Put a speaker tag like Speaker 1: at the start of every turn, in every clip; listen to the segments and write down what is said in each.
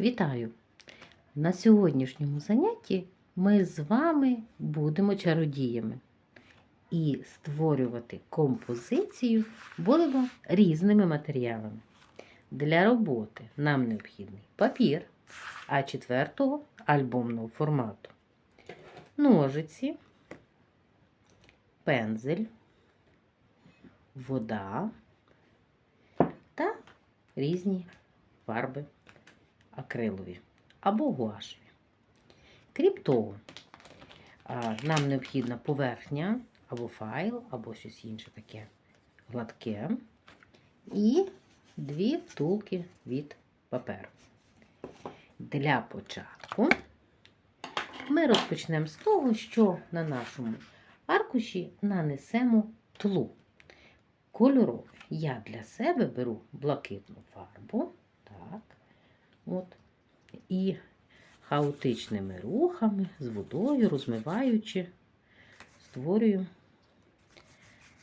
Speaker 1: Вітаю! На сьогоднішньому занятті ми з вами будемо чародіями і створювати композицію будемо різними матеріалами. Для роботи нам необхідний папір А4 альбомного формату, ножиці, пензель, вода та різні фарби акрилові або гуашеві. Крім того, нам необхідна поверхня або файл, або щось інше таке гладке. І дві втулки від паперу. Для початку ми розпочнемо з того, що на нашому аркуші нанесемо тлу. Кольорове. Я для себе беру блакитну фарбу. От. І хаотичними рухами з водою, розмиваючи, створюю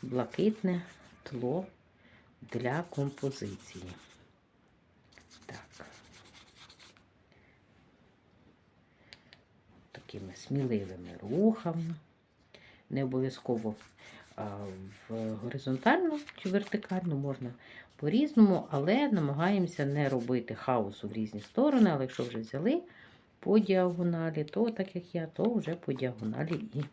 Speaker 1: блакитне тло для композиції. Так. Такими сміливими рухами. Не обов'язково в горизонтальну чи вертикальну можна по-різному, але намагаємося не робити хаосу в різні сторони. Але якщо вже взяли по діагоналі, то так як я, то вже по діагоналі і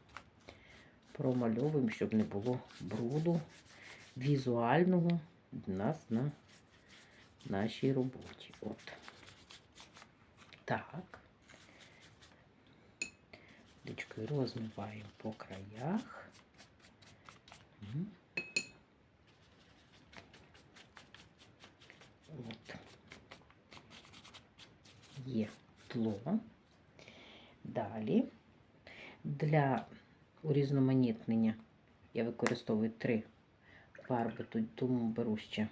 Speaker 1: промальовуємо, щоб не було бруду візуального в нас на нашій роботі. От. Так. Дичкою розмиваємо по краях. От. Є тло. Далі для урізноманітнення я використовую три фарби, тут тому беру ще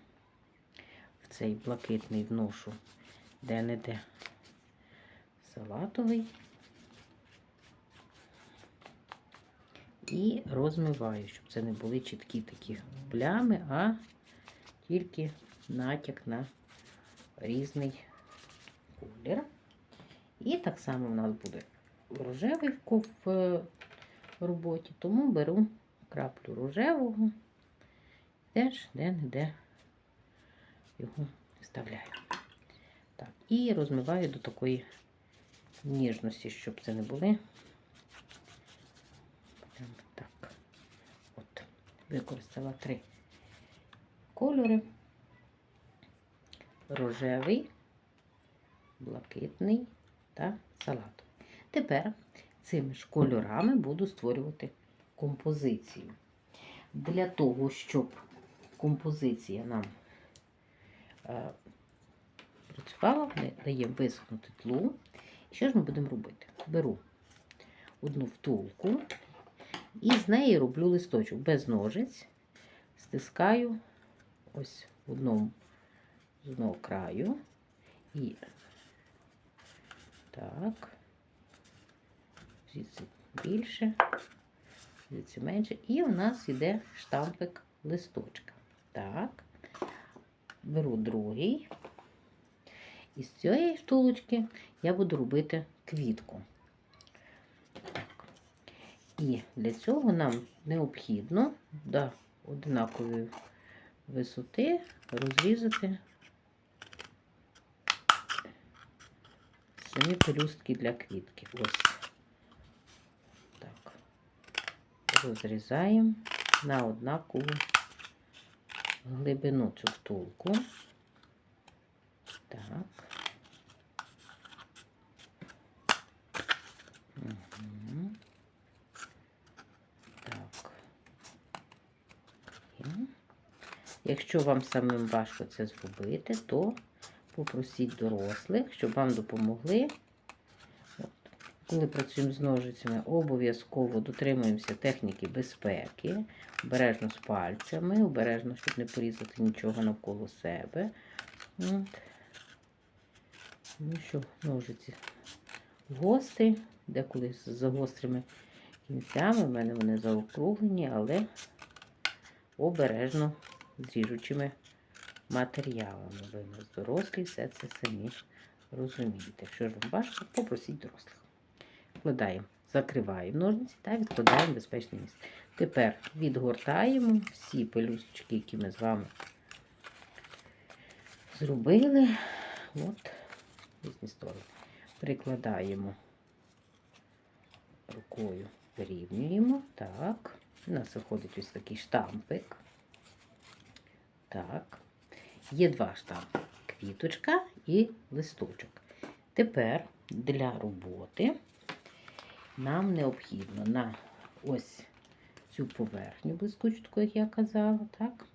Speaker 1: в цей блакитний вношу де-не-де салатовий і розмиваю, щоб це не були чіткі такі плями, а тільки натяк на різний колір. І так само в нас буде рожевий ко- в роботі, тому беру краплю рожевого, теж де-не-де його вставляю. Так, і розмиваю до такої ніжності, щоб це не були. Прям так. От, використала три кольори рожевий, блакитний та салатовий. Тепер цими ж кольорами буду створювати композицію. Для того, щоб композиція нам е, працювала, ми даємо висохнути тлу. І що ж ми будемо робити? Беру одну втулку і з неї роблю листочок без ножиць, стискаю ось в одному з одного краю і так, звідси більше, звідси менше, і у нас йде штампик листочка. Так, беру другий. І з цієї штулочки я буду робити квітку. І для цього нам необхідно до однакової висоти розрізати самі пелюстки для квітки. Ось так. Розрізаємо на однакову глибину цю втулку. Так. Угу. Так. Є. Якщо вам самим важко це зробити, то попросіть дорослих, щоб вам допомогли. От. Коли працюємо з ножицями, обов'язково дотримуємося техніки безпеки, обережно з пальцями, обережно, щоб не порізати нічого навколо себе. От. Ну що, ножиці гострі, деколи з загострими кінцями. У мене вони заокруглені, але обережно з матеріалами. Ви нас дорослі, все це самі розумієте. Якщо ж вам важко, попросіть дорослих. Вкладаємо, закриваємо ножниці та відкладаємо безпечне місце. Тепер відгортаємо всі пелюсточки, які ми з вами зробили. От, різні сторони. Прикладаємо рукою, вирівнюємо. Так. У нас виходить ось такий штампик. Так. Є два штампи. Квіточка і листочок. Тепер для роботи нам необхідно на ось цю поверхню блискучку, як я казала, так?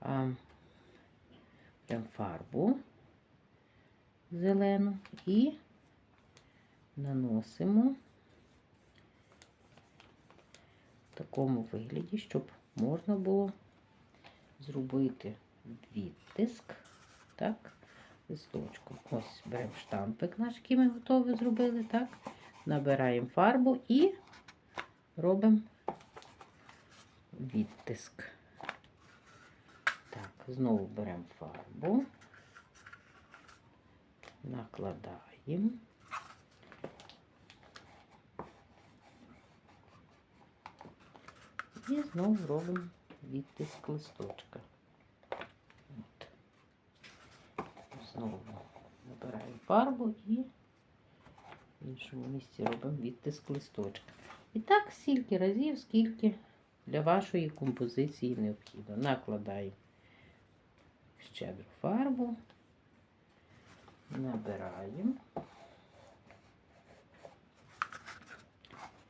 Speaker 1: А, прям фарбу зелену і наносимо в такому вигляді, щоб можна було зробити відтиск, так, листочком. Ось беремо штампик наш, який ми готові зробили, так, набираємо фарбу і робимо відтиск. Так, знову беремо фарбу, накладаємо. І знову робимо відтиск листочка. От. Знову набираємо фарбу і в іншому місці робимо відтиск листочка. І так стільки разів, скільки для вашої композиції необхідно. Накладаємо щедру фарбу, набираємо,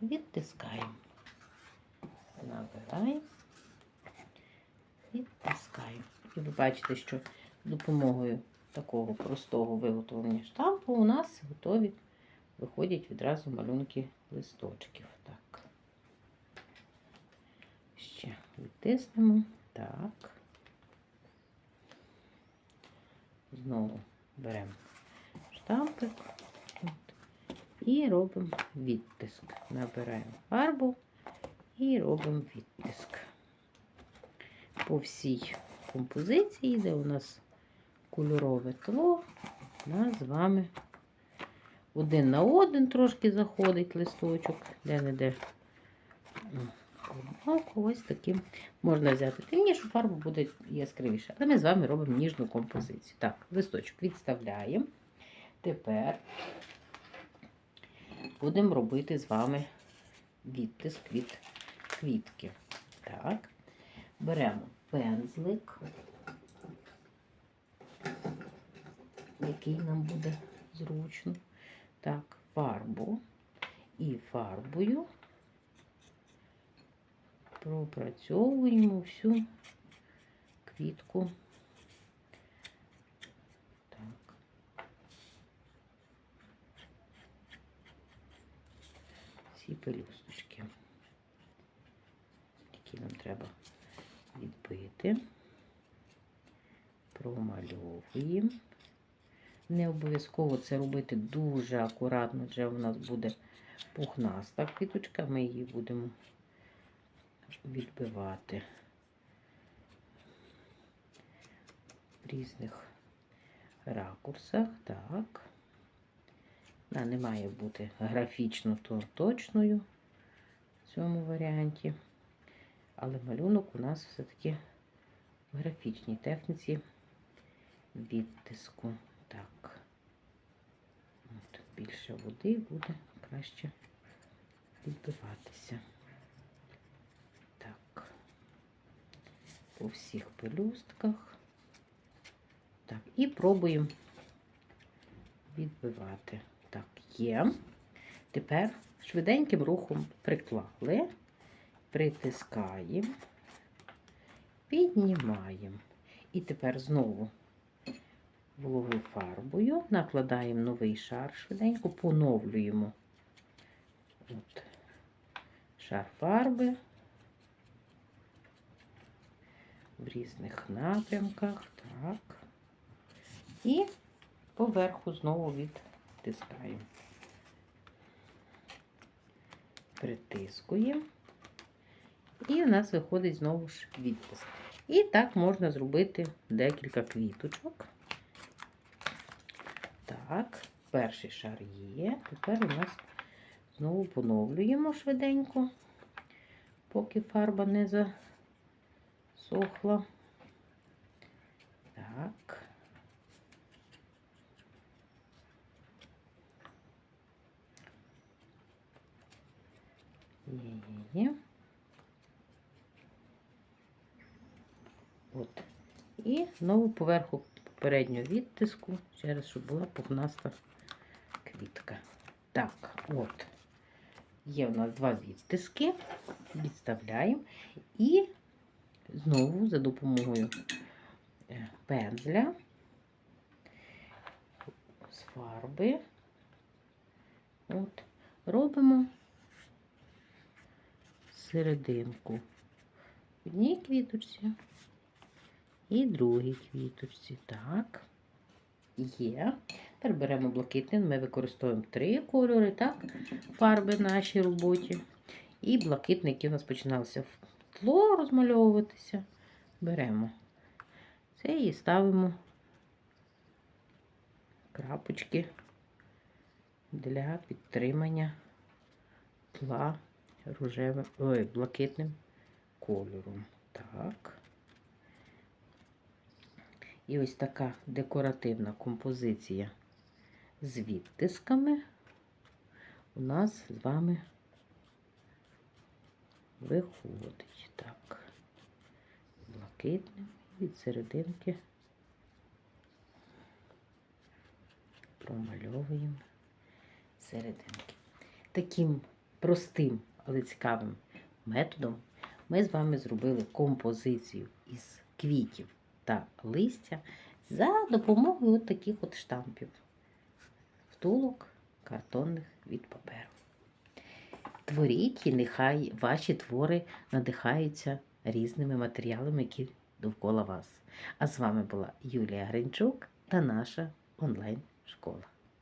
Speaker 1: відтискаємо. Набираємо, Ви бачите, що допомогою такого простого виготовлення штампу у нас готові виходять відразу малюнки листочків. Так. Ще відтиснемо. Так. Знову беремо штампик от, і робимо відтиск. Набираємо фарбу і робимо відтиск. По всій композиції, де у нас кольорове тло, у нас з вами один на один трошки заходить листочок, де-не-де. Ось таким можна взяти темнішу фарбу, буде яскравіше. Але ми з вами робимо ніжну композицію. Так, листочок відставляємо. Тепер будемо робити з вами відтиск від квітки. Так, беремо пензлик, який нам буде зручно. Так, фарбу і фарбою пропрацьовуємо всю квітку. Так. Всі пелюсточки, які нам треба відбити, промальовуємо. Не обов'язково це робити дуже акуратно, адже у нас буде пухнаста квіточка, ми її будемо відбивати в різних ракурсах. Так. Вона не має бути графічно то точною в цьому варіанті. Але малюнок у нас все-таки в графічній техніці відтиску. Так. От, більше води буде краще відбиватися. Так. По всіх пелюстках. Так, і пробуємо відбивати. Так, є. Тепер швиденьким рухом приклали, притискаємо, піднімаємо. І тепер знову вологою фарбою накладаємо новий шар швиденько, поновлюємо От. шар фарби в різних напрямках. Так. І поверху знову відтискаємо. Притискуємо. І у нас виходить знову ж відтиск. І так можна зробити декілька квіточок. Так, перший шар є. Тепер у нас знову поновлюємо швиденько, поки фарба не засохла. Так. Є-є-є. От. І знову поверху попереднього відтиску, ще раз, щоб була пухнаста квітка. Так, от. Є у нас два відтиски. Відставляємо. І знову за допомогою е, пензля з фарби. От, робимо серединку в одній квіточці і другій квіточці. Так, є. Тепер беремо блакитний. Ми використовуємо три кольори, так, фарби нашій роботі. І блакитний, який у нас починався в тло розмальовуватися. Беремо це і ставимо крапочки для підтримання тла рожевим, ой, блакитним кольором. Так. І ось така декоративна композиція з відтисками у нас з вами виходить. Так, блакитним від серединки промальовуємо серединки. Таким простим, але цікавим методом ми з вами зробили композицію із квітів та листя за допомогою от таких от штампів, втулок картонних від паперу. Творіть і нехай ваші твори надихаються різними матеріалами, які довкола вас. А з вами була Юлія Гринчук та наша онлайн-школа.